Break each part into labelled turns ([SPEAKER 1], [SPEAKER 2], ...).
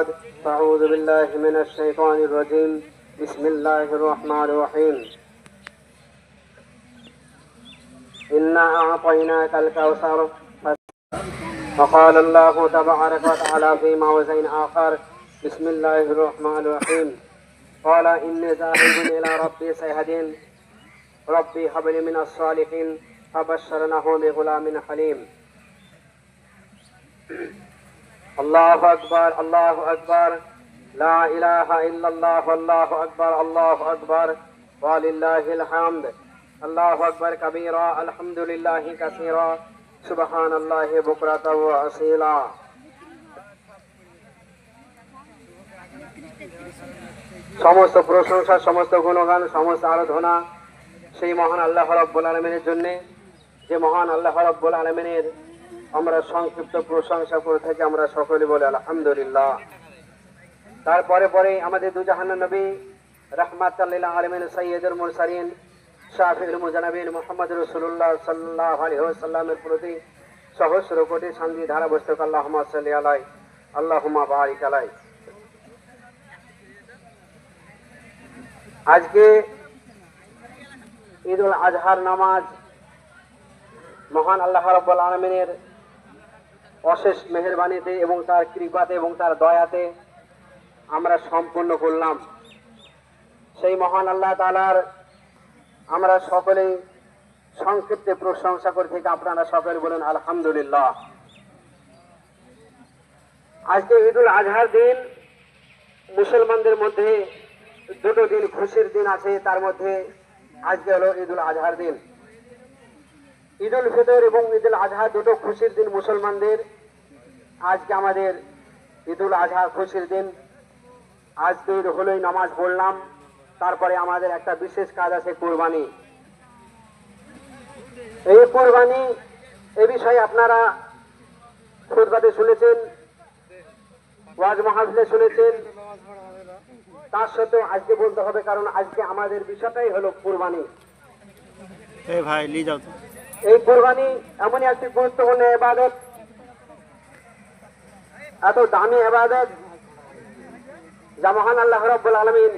[SPEAKER 1] بعد فأعوذ بالله من الشيطان الرجيم. بسم الله الرحمن الرحيم. إنا أعطيناك الكوثر. وقال الله تبارك وتعالى في موزين آخر بسم الله الرحمن الرحيم. قال إني ذاهب إلى ربي سيهدين. ربي هب لي من الصالحين فبشرناه بغلام حليم. الله أكبر الله أكبر لا إله إلا الله الله أكبر الله أكبر ولله الحمد الله أكبر كبيرا الحمد لله كثيرا سبحان الله بكرة وأصيلا সমস্ত প্রশংসা সমস্ত গুণগান সমস্ত আরাধনা সেই মহান আল্লাহ রব্বুল আলমিনের জন্য যে মহান আল্লাহ রব্বুল আলমিনের আমরা সংক্ষিপ্ত প্রশংসা করে থাকি, আমরা সকলে বলে আলহামদুলিল্লাহ। তারপরে পরে আমাদের দু জাহান নবী রহমাত আলমিন সৈয়দুল মুরসারিন শাহিল মুজানবিন মোহাম্মদ রসুল্লাহ সাল্লাহ আলহিহাল্লামের প্রতি সহস্র কোটি শান্তি ধারা বস্তক আল্লাহ সাল্লি আলাই আল্লাহুমা বারিক আলাই আজকে ঈদ উল আজহার নামাজ মহান আল্লাহ রব্বুল আলমিনের অশেষ মেহরবানিতে এবং তার কৃপাতে এবং তার দয়াতে আমরা সম্পূর্ণ করলাম। সেই মহান আল্লাহ তালার আমরা সকলেই সংক্ষিপ্তে প্রশংসা করে থেকে আপনারা সকলে বলেন, আলহামদুলিল্লাহ। আজকে ঈদুল আজহার দিন, মুসলমানদের মধ্যে দুটো দিন খুশির দিন আছে, তার মধ্যে আজকে হলো ঈদুল আজহার দিন। ঈদুল ফিতর এবং ঈদুল আজহা দুটো খুশির দিন মুসলমানদের। আজকে আমাদের ঈদুল আজহা খুশির দিন। আজকে ঈদ হলোই নামাজ পড়লাম। তারপরে আমাদের একটা বিশেষ কাজ আছে কোরবানি। এই কোরবানি এ বিষয়ে আপনারা খুদবাতে শুনেছেন, ওয়াজ মাহফিলে শুনেছেন। তার সত্ত্বেও আজকে বলতে হবে, কারণ আজকে আমাদের বিষয়টাই হলো কোরবানি।
[SPEAKER 2] ভাই, নিয়ে যাও
[SPEAKER 1] এই কোরবানি এমনই একটি গুরুত্বপূর্ণ এবাদত এত দামি এবাদত যা মহান আল্লাহ রব্বুল আলমিন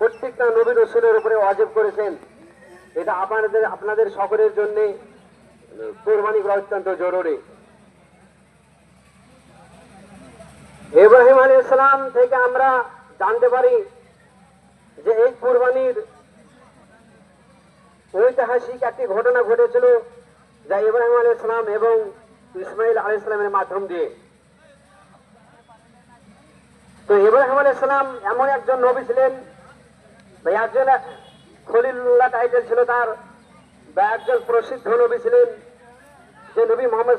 [SPEAKER 1] প্রত্যেকটা নবী রসুলের উপরে অজেব করেছেন। এটা আপনাদের আপনাদের সকলের জন্য কোরবানি করা অত্যন্ত জরুরি। ইব্রাহিম আলী ইসলাম থেকে আমরা জানতে পারি যে এই কোরবানির ঐতিহাসিক একটি ঘটনা ঘটেছিল যা ইব্রাহিম আলী ইসলাম এবং ইসমাইল আলী ইসলামের মাধ্যম দিয়ে। তো ইব্রাহিম আলী ইসলাম এমন একজন নবী ছিলেন একজন খলিলুল্লাহ টাইটেল ছিল তার, বা একজন প্রসিদ্ধ নবী ছিলেন যে নবী মোহাম্মদ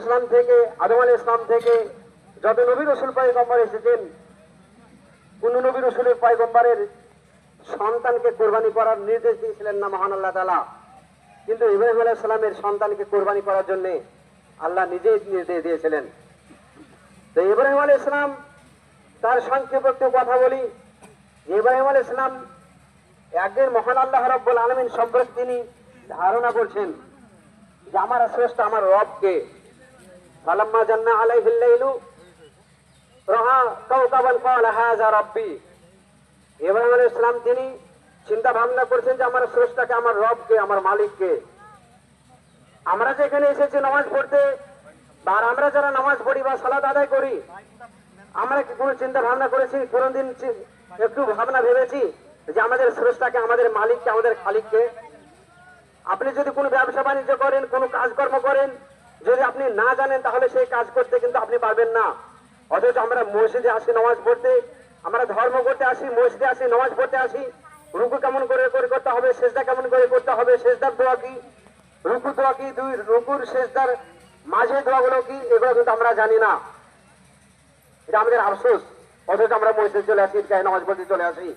[SPEAKER 1] ইসলাম থেকে, আদম আলী ইসলাম থেকে যত নবী রসুল পয়গম্বর এসেছেন, কোন নবী রসুলের পয়গম্বরের সন্তানকে কোরবানি করার নির্দেশ দিয়েছিলেন না মহান আল্লাহ তালা কিন্তু ইব্রাহিম আলাহ সালামের সন্তানকে কোরবানি করার জন্য আল্লাহ নিজেই নির্দেশ দিয়েছিলেন। তো ইব্রাহিম আলী ইসলাম তার সংক্ষেপ একটু কথা বলি। ইব্রাহিম আলী ইসলাম একদিন মহান আল্লাহ রব্বুল আলমিন সম্পর্কে তিনি ধারণা করছেন যে আমার শ্রেষ্ঠ আমার রবকে। ফালাম্মা জান্না আলাইহিল্লাইলু রাহা কাওকাবান ক্বালা হাযা রাব্বি। আলাইহিস ইসলাম তিনি চিন্তা ভাবনা করছেন যে আমার স্রষ্টাকে, আমার রবকে, আমার মালিককে। আমরা যেখানে এসেছি নামাজ পড়তে, বা আমরা যারা নামাজ পড়ি বা সালাত আদায় করি, আমরা কি কোনো চিন্তা ভাবনা করেছি? কোনোদিন একটু ভাবনা ভেবেছি যে আমাদের স্রষ্টাকে, আমাদের মালিককে, আমাদের খালিককে? আপনি যদি কোনো ব্যবসা বাণিজ্য করেন, কোনো কাজকর্ম করেন, যদি আপনি না জানেন, তাহলে সেই কাজ করতে কিন্তু আপনি পারবেন না। অথচ আমরা মসজিদে আসি নামাজ পড়তে আমরা ধর্ম করতে আসি, মসজিদে আসি, নামাজ পড়তে আসি। রুকু কেমন করে করে করতে হবে, সেজদা কেমন করে করতে হবে, সেজদার দোয়া কি? রুকু দোয়া কি? দুই রুকুর, সেজদার মাঝে দোয়াগুলো কি? এগুলো কিন্তু আমরা জানি না। এটা আমাদের আফসোস। অথচ আমরা মসজিদে চলে আসি, ঈদগাহে নামাজ পড়তে চলে আসি।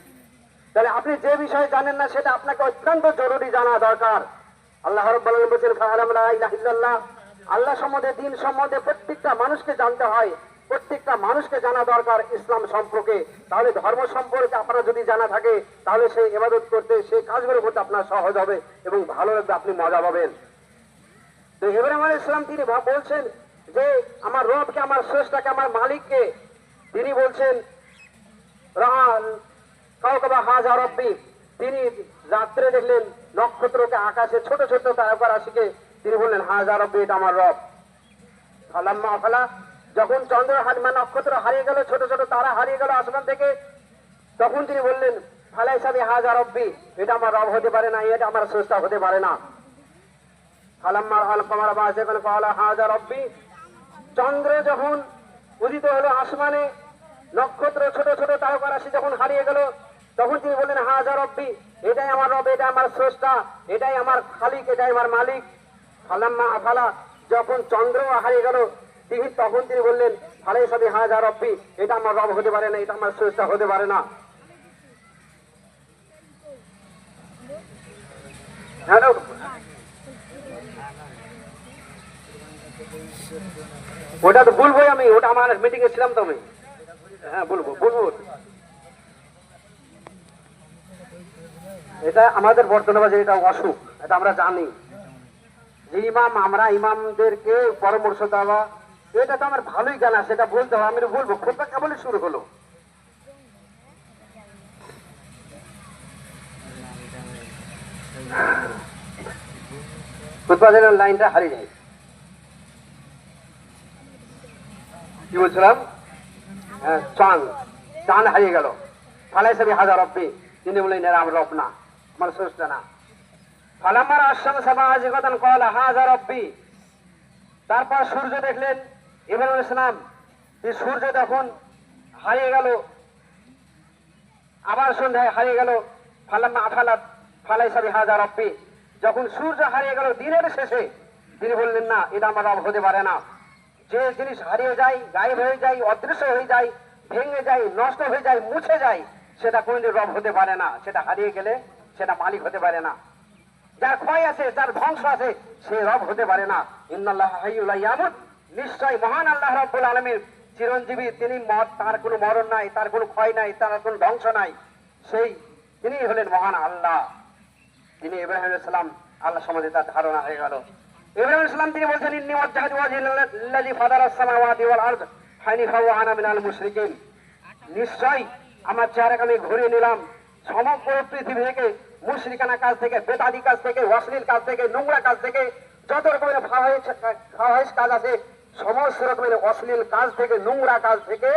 [SPEAKER 1] তাহলে আপনি যে বিষয়ে জানেন না, সেটা আপনাকে অত্যন্ত জরুরি জানা দরকার। আল্লাহ রাব্বুল বলেছেন আল্লাহ সম্বন্ধে, দিন সম্বন্ধে প্রত্যেকটা মানুষকে জানতে হয়। প্রত্যেকটা মানুষকে জানা দরকার ইসলাম সম্পর্কে। তাহলে ধর্ম সম্পর্কে আপনার যদি জানা থাকে, তাহলে সেই ইবাদত করতে সেই কাজগুলো করতে আপনার সহজ হবে এবং ভালো লাগবে, আপনি মজা পাবেন। তো ইব্রাহিম আলাইহিস সালাম তিনি বলছেন যে, আমার রবকে, আমার স্রষ্টাকে, আমার মালিককে তিনি বলছেন তিনি রাত্রে দেখলেন নক্ষত্রকে আকাশে ছোট ছোট তারকা রাশিকে তিনি বললেন, হাজা রব্বি, এটা আমার রব। ফালাম্মা আফালা যখন চন্দ্র হারিমা নক্ষত্র হারিয়ে গেল, ছোট ছোট তারা হারিয়ে গেল আসমান থেকে, তখন তিনি বললেন, ফালাই সাবি হাজার রব্বি, এটা আমার রব হতে পারে না, এটা আমার স্রষ্টা হতে পারে না। ফালাম্মার আল কামার বাসে কালা হাজা রব্বি। চন্দ্র যখন উদিত হলো আসমানে, নক্ষত্র ছোট ছোট তারকা রাশি যখন হারিয়ে গেল, তখন তিনি বললেন হাজার রব্বি, এটাই আমার রব এটা আমার স্রষ্টা, এটাই আমার খালিক, এটাই আমার মালিক। ফালাম্মা আফালা যখন চন্দ্র হারিয়ে গেল তিনি তখন তিনি বললেন ফালাই সাবি হাজা রব্বি, এটা আমার রব হতে পারে না, এটা আমার স্রষ্টা হতে পারে না। হ্যালো ওটা তো বলবোই আমি, ওটা আমার মিটিং এ ছিলাম তো আমি। হ্যাঁ বলব বলব। এটা আমাদের বর্তমানে এটা অসুখ, এটা আমরা জানি। যে ইমাম, আমরা ইমামদেরকে পরামর্শ দেওয়া এটা তো আমার ভালোই জানা সেটা বলতে হবে আমি বলব। খোদা কেবল শুরু হলো। খুতবা লাইনটা হারিয়ে যায়। কি বলছিলাম? হ্যাঁ, চাঁদ। চাঁদ হারিয়ে গেল। ফালাই সাবি হাজার রব্বি। তিনি বললেন এরা আমার রব না আমার স্রষ্টা না। ফালাম্মার আশ্রম সভা আজিকতন কল হাজার রব্বি। তারপর সূর্য দেখলেন ইব্রাহিম ইসলাম এই সূর্য তখন হারিয়ে গেল, আবার সন্ধ্যায় হারিয়ে গেল, ফালাম্মা আফালাত, ফালাই সাবি হাজার রব্বি। যখন সূর্য হারিয়ে গেল দিনের শেষে, তিনি বললেন, না, এটা আমার রব হতে পারে না। যে জিনিস হারিয়ে যায়, গায়েব হয়ে যায়, অদৃশ্য হয়ে যায়, ভেঙে যায়, নষ্ট হয়ে যায়, মুছে যায়, সেটা কোনদিন রব হতে পারে না। সেটা হারিয়ে গেলে সেটা মালিক হতে পারে না। যার ক্ষয় আছে, যার ধ্বংস আছে, সে রব হতে পারে না। ইন্নাল্লাহ হাইয়ুল ইয়ামুত নিশ্চয় মহান আল্লাহ রাব্বুল আলামিন চিরঞ্জীবী তিনি তার কোনো মরণ নাই তার কোনো ক্ষয় নাই তার কোনো ধ্বংস নাই। সেই তিনি হলেন মহান আল্লাহ। তিনি ইব্রাহিম ইসলাম আল্লাহ সম্বন্ধে তার ধারণা হয়ে গেল। ইব্রাহিম ইসলাম তিনি বলছেন, ইন্নি ওয়াজ্জাহতু ওয়াজহি লিল্লাযী ফাতারাস সামাওয়াতি ওয়াল আরদ হানিফা ওয়া আনা মিনাল মুশরিকিন। নিশ্চয় আমার চেহারাকে আমি ঘুরিয়ে নিলাম। সমগ্র পৃথিবী থেকে, মুশরিকানা কাজ থেকে, বেদাদি কাজ থেকে, অশ্লীল কাজ থেকে, নোংরা কাজ থেকে, যত রকমের ফাওয়াহিশ ফাওয়াহিশ কাজ আছে সমস্ত রকমের অশ্লীল কাজ থেকে, নোংরা কাজ থেকে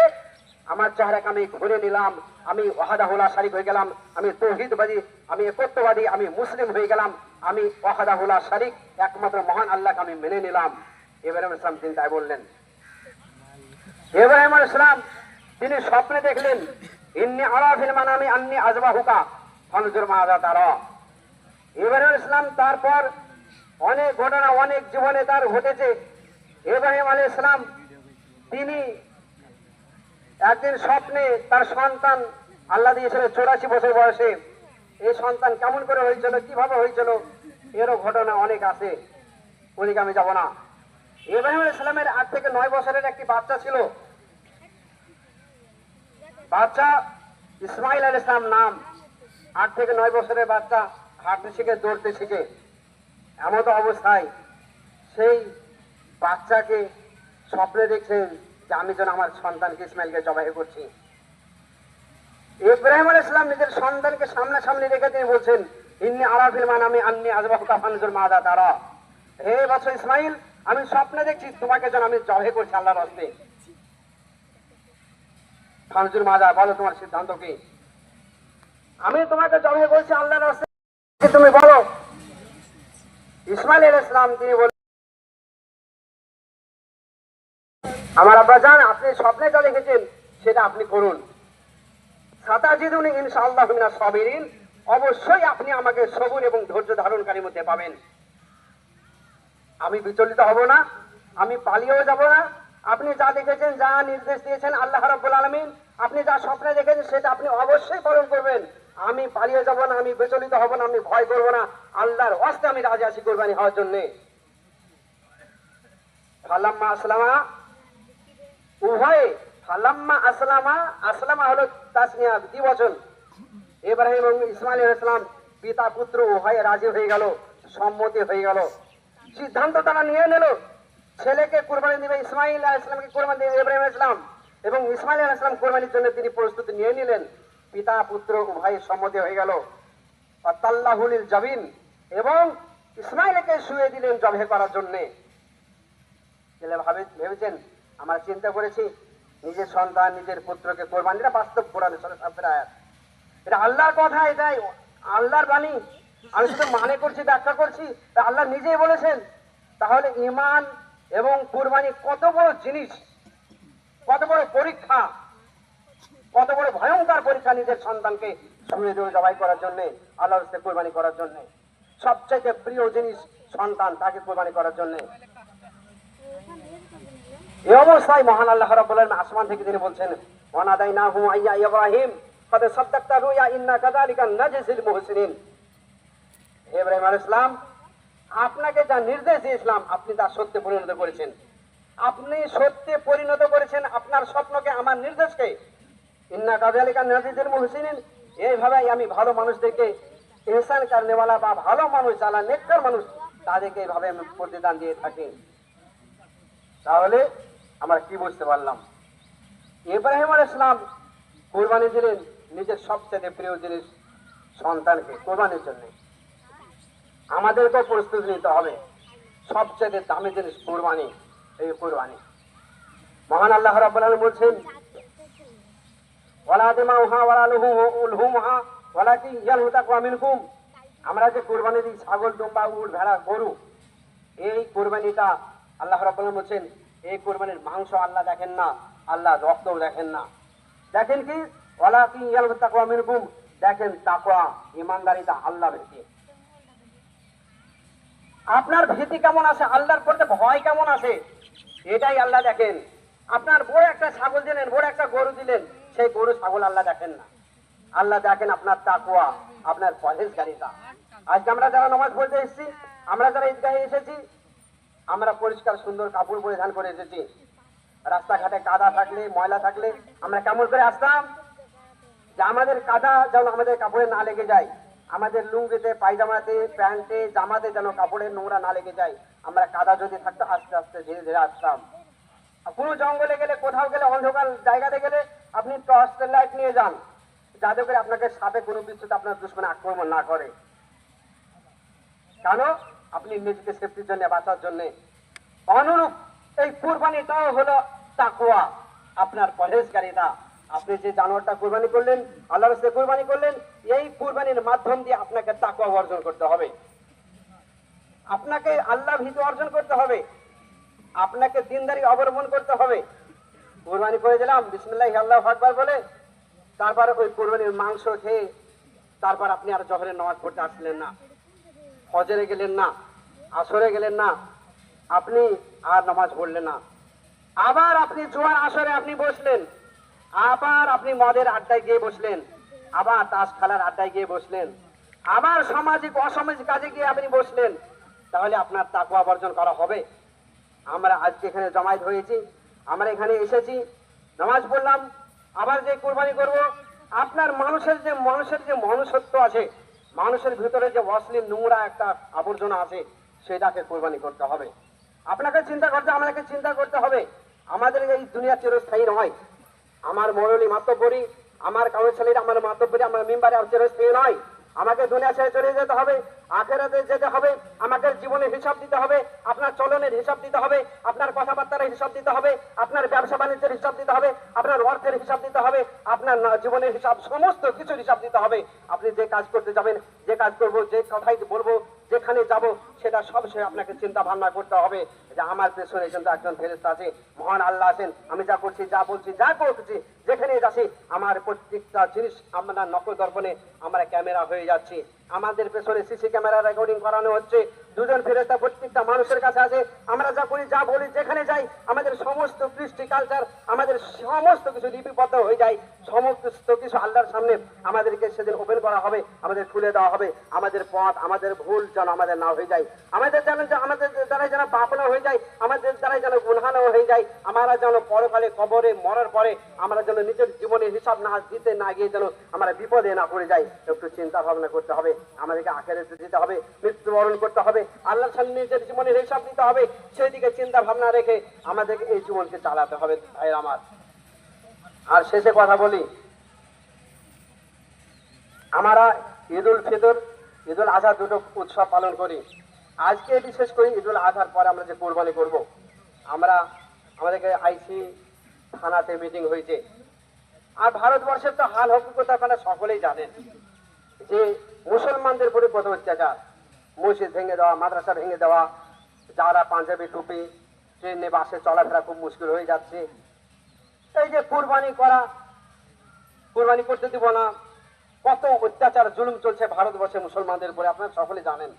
[SPEAKER 1] আমার চেহারাকে আমি ঘুরে নিলাম, আমি ওয়াহাদাহুল্লাহ শারিক হয়ে গেলাম, আমি তৌহিদবাদী, আমি একত্ববাদী, আমি মুসলিম হয়ে গেলাম, আমি ওয়াহাদাহুল্লাহ শারিক, একমাত্র মহান আল্লাহকে আমি মেনে নিলাম। ইব্রাহিম ইসলাম তিনি তাই বললেন। ইব্রাহিম ইসলাম তিনি স্বপ্নে দেখলেন, ইন্নি আরাফিল মানামি আন্নি আজবা হুকা ফনজুর মাহাদা তারা। ইব্রাহিম ইসলাম তারপর অনেক ঘটনা, অনেক জীবনে তার ঘটেছে। ইব্রাহিম আলী ইসলাম তিনি একদিন স্বপ্নে তার সন্তান আল্লাহ দিয়েছিল চৌরাশি বছর বয়সে। এই সন্তান কেমন করে হয়েছিল, কীভাবে হয়েছিল, এরও ঘটনা অনেক আছে। ওদিকে আমি যাব না। ইব্রাহিম আলাইহিস সালামের আট থেকে নয় বছরের একটি বাচ্চা ছিল। বাচ্চা ইসমাইল আল ইসলাম নাম। আট থেকে নয় বছরের বাচ্চা হাঁটতে শিখে, দৌড়তে শিখে। এমত অবস্থায় সেই বাচ্চাকে স্বপ্নে দেখছেন যে আমি যেন আমার সন্তানকে ইসমাইলকে জবাই করছি। ইব্রাহিম আল ইসলাম নিজের সন্তানকে সামনাসামনি রেখে তিনি বলছেন, ইন্নি আরাফিল মান আমি আন্নি আজবাহ কাফানজুল মাদা তারা। হে বছর ইসমাইল, আমি স্বপ্নে দেখছি তোমাকে যেন আমি জবাই করছি আল্লাহর হস্তে। ফানজুল মাজা বলো তোমার সিদ্ধান্ত কি? আমি তোমাকে জবাই করছি আল্লাহর হস্তে। তুমি বলো, ইসমাইল আলাইহিস সালাম তিনি বলেন আমার আব্বা জান আপনি স্বপ্নে যা দেখেছেন, সেটা আপনি করুন। সাতাজিদুনি ইনশাআল্লাহ মিনা সাবিরিন, অবশ্যই আপনি আমাকে সবুর এবং ধৈর্য ধারণকারীর মধ্যে পাবেন। আমি বিচলিত হব না, আমি পালিয়েও যাব না। আপনি যা দেখেছেন, যা নির্দেশ দিয়েছেন আল্লাহ রাব্বুল আলামিন, আপনি যা স্বপ্নে দেখেছেন, সেটা আপনি অবশ্যই পালন করবেন। আমি পালিয়ে যাব না, আমি বিচলিত হব না, আমি ভয় করব না। আল্লাহর ওয়াস্তে আমি রাজি আছি কোরবানি হওয়ার জন্য। আসলামা উভয়ে ফালাম্মা আসলামা আসলামা হলো তাসনিয়া দ্বিবচন। ইব্রাহিম এবং ইসমাইল ইসলাম পিতা, পুত্র উভয়ে রাজি হয়ে গেল, সম্মতি হয়ে গেল। সিদ্ধান্ত তারা নিয়ে নিল, ছেলেকে কোরবানি দিবে ইসমাইল ইসলামকে কোরবানি দিবে ইব্রাহিম ইসলাম এবং ইসমাইল ইসলাম কোরবানির জন্য তিনি প্রস্তুতি নিয়ে নিলেন। পিতা, পুত্র উভয়ের সম্মতি হয়ে গেল। তাল্লাহুল জাবিন এবং ইসমাইলকে শুয়ে দিলেন জবে করার জন্যে। ছেলে ভাবে ভেবেছেন আমরা চিন্তা করেছি, নিজের সন্তান, নিজের পুত্রকে কোরবানি বাস্তব কোরআনে আয়াত এটা আল্লাহর কথা এটাই আল্লাহর বাণী। আমি শুধু মানে করছি, ব্যাখ্যা করছি, তা আল্লাহ নিজেই বলেছেন। তাহলে ইমান এবং কোরবানি কত বড় জিনিস, কত বড় পরীক্ষা, কত বড় ভয়ঙ্কর পরীক্ষা নিজের সন্তানকে শুয়ে দেবে জবাই করার জন্যে, আল্লাহর কোরবানি করার জন্যে। সবচেয়ে প্রিয় জিনিস সন্তান, তাকে কোরবানি করার জন্যে। এই অবস্থায় মহান আল্লাহ আলামিন আসমান থেকে তিনি বলছেন, ওয়ানাদাইনাহু আইয়া ইব্রাহিম, কদ সাদ্দাকতা রুয়া ইন্না কাযালিকা নাজজিল মুহসিনিন। ইব্রাহিম আলাইহিস সালাম, আপনাকে যা নির্দেশ দিয়েছিলাম, আপনি তা সত্যে পরিণত করেছেন। আপনি সত্যে পরিণত করেছেন আপনার স্বপ্নকে, আমার নির্দেশকে। ইন্না কাযালিকা নাজজিল মুহসিনিন, এইভাবে আমি ভালো মানুষদেরকে ইহসান কারনেওয়ালা বা ভালো মানুষ, যারা নেককার মানুষ, তাদেরকে এইভাবে আমি প্রতিদান দিয়ে থাকি। তাহলে আমরা কি বুঝতে পারলাম? ইব্রাহিম আল ইসলাম কোরবানি দিলেন নিজের সবচেয়ে প্রিয় জিনিস সন্তানকে কোরবানির জন্য। আমাদেরকেও প্রস্তুতি নিতে হবে। সবচেয়ে দামি জিনিস কোরবানি, এই কোরবানি। মহান আল্লাহ রাব্বুল বলছেন, ওয়ালা আমরা যে কোরবানি দিই, ছাগল, দুম্বা, উট, ভেড়া, গরু, এই কোরবানিটা আল্লাহ রাব্বুল বলছেন এই কোরবানির মাংস আল্লাহ দেখেন না, আল্লাহ রক্তও দেখেন না। দেখেন কি? দেখেন তাকওয়া ইমানদারিতা আল্লাহ আপনার ভীতি কেমন আছে? আল্লাহর প্রতি ভয় কেমন আছে? এটাই আল্লাহ দেখেন। আপনার বড় একটা ছাগল দিলেন, বড় একটা গরু দিলেন, সেই গরু ছাগল আল্লাহ দেখেন না। আল্লাহ দেখেন আপনার তাকুয়া আপনার পরেশগারিতা আজকে আমরা যারা নামাজ পড়তে এসেছি, আমরা যারা ঈদগাহে এসেছি আমরা পরিষ্কার সুন্দর কাপড় পরিধান করে এসেছি। রাস্তাঘাটে কাদা থাকলে, ময়লা থাকলে আমরা কেমন করে আসতাম? যে আমাদের কাদা যেন আমাদের কাপড়ে না লেগে যায়। আমাদের লুঙ্গিতে, পায়জামাতে, প্যান্টে, জামাতে যেন কাপড়ের নোংরা না লেগে যায়। আমরা কাদা যদি থাকতো, আস্তে আস্তে ধীরে ধীরে আসতাম। কোনো জঙ্গলে গেলে, কোথাও গেলে, অন্ধকার জায়গাতে গেলে আপনি টর্চ লাইট নিয়ে যান। যাতে করে আপনাকে সাপে কোনো কিছুতে আপনার দুশ্মনে আক্রমণ না করে। কেন? আপনি নিজেকে সেফটির জন্য বাঁচার জন্য অনুরূপ এই কুরবানিটাও হলো তাকুয়া আপনার পরেশকারিতা আপনি যে জানোয়ারটা কুরবানি করলেন আল্লাহর রাস্তায় কুরবানি করলেন, এই কুরবানির মাধ্যম দিয়ে আপনাকে তাকুয়া অর্জন করতে হবে। আপনাকে আল্লাহ ভীতি অর্জন করতে হবে। আপনাকে দিনদারি অবলম্বন করতে হবে। কুরবানি করে দিলাম, বিসমুল্লাহ, আল্লাহ আকবার বলে, তারপর ওই কুরবানির মাংস খেয়ে তারপর আপনি আর জহরের নামাজ পড়তে আসলেন না। ফজরে গেলেন না, আসরে গেলেন না, আপনি আর নামাজ পড়লেন না। আবার আপনি জোয়ার আসরে আপনি বসলেন, আবার আপনি মদের আড্ডায় গিয়ে বসলেন, আবার তাস খেলার আড্ডায় গিয়ে বসলেন, আবার সামাজিক অসামাজিক কাজে গিয়ে আপনি বসলেন, তাহলে আপনার তাকুয়া বর্জন করা হবে। আমরা আজকে এখানে জমায়েত হয়েছি, আমরা এখানে এসেছি, নামাজ পড়লাম, আবার যে কোরবানি করব, আপনার মানুষের যে মানুষের যে মনুষ্যত্ব আছে মানুষের ভিতরে যে অশ্লীল নোংরা একটা আবর্জনা আছে, সেটাকে কোরবানি করতে হবে। আপনাকে চিন্তা করতে আমাদেরকে চিন্তা করতে হবে। আমাদের এই দুনিয়া চিরস্থায়ী নয়। আমার মরলি মাতব্বরি, আমার কাউন্সিলের আমার মাতব্বরি, আমার মেম্বারে চিরস্থায়ী নয়। আমাকে দুনিয়া ছেড়ে চলে যেতে হবে। আখেরাতে যেতে হবে, আমাকে জীবনের হিসাব দিতে হবে, আপনার চলনের হিসাব দিতে হবে, আপনার কথাবার্তার হিসাব দিতে হবে, আপনার ব্যবসা বাণিজ্যের হিসাব দিতে হবে, আপনার অর্থের হিসাব দিতে হবে, আপনার জীবনের হিসাব, সমস্ত কিছুর হিসাব দিতে হবে। আপনি যে কাজ করতে যাবেন, যে কাজ করব, যে কথাই বলব, যেখানে যাব, সেটা সব সে আপনাকে চিন্তা ভাবনা করতে হবে। যে আমার পেছনে কিন্তু একজন ফেরেস্তা আছে, মহান আল্লাহ আছেন, আমি যা করছি, যা বলছি, যা করছি যেখানে যাচ্ছি, আমার প্রত্যেকটা জিনিস আমরা নকল দর্পণে আমরা ক্যামেরা হয়ে যাচ্ছি। আমাদের পেছনে সিসি রেকর্ডিং করানো হচ্ছে। দুজন ফেরেস্তা প্রত্যেকটা মানুষের কাছে আছে আমরা যা করি, যা বলি, যেখানে যাই, আমাদের সমস্ত কৃষ্টি কালচার আমাদের সমস্ত কিছু লিপিবদ্ধ হয়ে যায়। সমস্ত কিছু আল্লাহর সামনে আমাদেরকে সেদিন ওপেন করা হবে, আমাদের খুলে দেওয়া হবে। আমাদের পথ, আমাদের ভুল যেন আমাদের না হয়ে যায়। আমাদের যেন, আমাদের দ্বারাই যেন পাপ না হয়ে যায়, আমাদের দ্বারাই যেন গুনহা না হয়ে যায়। আমরা যেন পরকালে কবরে মরার পরে আমরা যেন নিজের জীবনের হিসাব না দিতে না গিয়ে যেন আমরা বিপদে না পড়ে যাই। একটু চিন্তা ভাবনা করতে হবে। আমাদেরকে আখেরে যেতে হবে, মৃত্যুবরণ করতে হবে। আল্লাহর সামনে নিজের জীবনের হিসাব নিতে হবে সেই দিকে চিন্তা ভাবনা রেখে আমাদেরকে এই জীবনকে চালাতে হবে ভাই আমার। আর শেষে কথা বলি। আমরা ঈদুল ফিতর, ঈদুল আজহা দুটো উৎসব পালন করি। আজকে বিশেষ করে ঈদুল আজহার পরে আমরা যে কোরবানি করব, আমরা, আমাদেরকে আইসি থানাতে মিটিং হয়েছে। আর ভারতবর্ষের তো হাল হকিকতা আপনারা সকলেই জানেন যে মুসলমানদের উপরে কত অত্যাচার। মসজিদ ভেঙে দেওয়া, মাদ্রাসা ভেঙে দেওয়া, যারা পাঞ্জাবি টুপি ট্রেনে বাসে চলাফেরা খুব মুশকিল হয়ে যাচ্ছে। এই যে কুরবানি করা, কুরবানি করতে দিব না। কত অত্যাচার, জুলুম চলছে ভারতবর্ষে মুসলমানদের উপরে, আপনারা সকলে জানেন।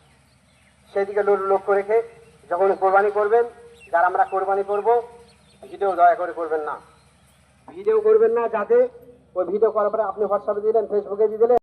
[SPEAKER 1] সেদিকে লক্ষ্য রেখে যখন কোরবানি করবেন, যারা আমরা কোরবানি করব, ভিডিও দয়া করে করবেন না। ভিডিও করবেন না যাতে ওই ভিডিও করার পরে আপনি হোয়াটসঅ্যাপে দিলেন ফেসবুকে দিয়ে দিলেন